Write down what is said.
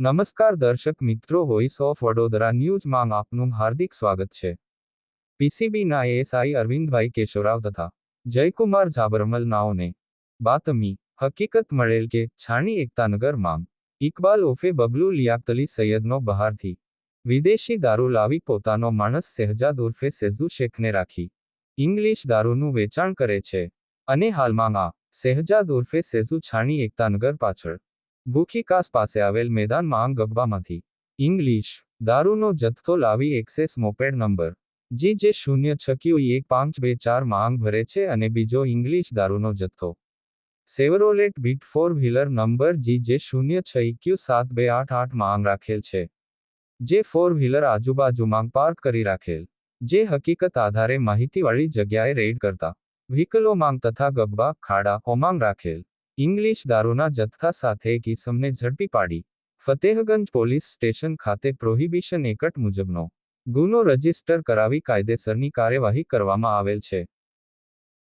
નમસ્કાર દર્શક મિત્રો વોઇસ ઓફ વડોદરા ન્યૂઝમાં આપનું હાર્દિક સ્વાગત છે. પીસીબીના એએસઆઈ અરવિંદભાઈ કેશવરાવ તથા જયકુમાર ઝાબરમલ નાઓને બાતમી હકીકત મળેલ કે છાણી એકતાનગર માંગ ઇકબાલ ઓફે બબલુ લિયાકતલી સૈયદનો બહારથી વિદેશી દારૂ લાવી પોતાનો માણસ શહેજાદ ઉર્ફે સેઝુ શેખને રાખી ઇંગ્લિશ દારૂનું વેચાણ કરે છે. અને હાલમાં આ શહેજાદ ઉર્ફે સેઝુ છાણી એકતાનગર પાછળ ભૂખીકાસ પાસે આવેલ મેદાનમાં ગબ્બામાંથી ઇંગ્લિશ, દારૂનો જથ્થો લાવી access moped number. G J શૂન્ય છ એક પાંચ બે ચાર માંગ ભરે છે અને બીજો ઇંગ્લિશ દારૂનો જથ્થો. Chevrolet beat four wheeler number G J શૂન્ય છ ઇક્યુ સાત બે આઠ આઠ માંગ રાખેલ છે. જે ફોર વ્હીલર આજુબાજુમાં પાર્ક કરી રાખેલ. જે હકીકત આધારે માહિતીવાળી જગ્યાએ રેડ કરતા. વ્હીકલો માંગ તથા ગબ્બા, ખાડા, હોમાંગ રાખેલ. ઇંગ્લિશ દારૂના જથ્થા સાથે એક ઈસમને ઝડપી પાડી. ફતેહગંજ પોલીસ સ્ટેશન ખાતે પ્રોહિબિશન એકટ મુજબનો ગુનો રજિસ્ટર કરાવી કાયદેસરની કાર્યવાહી કરવામાં આવેલ છે.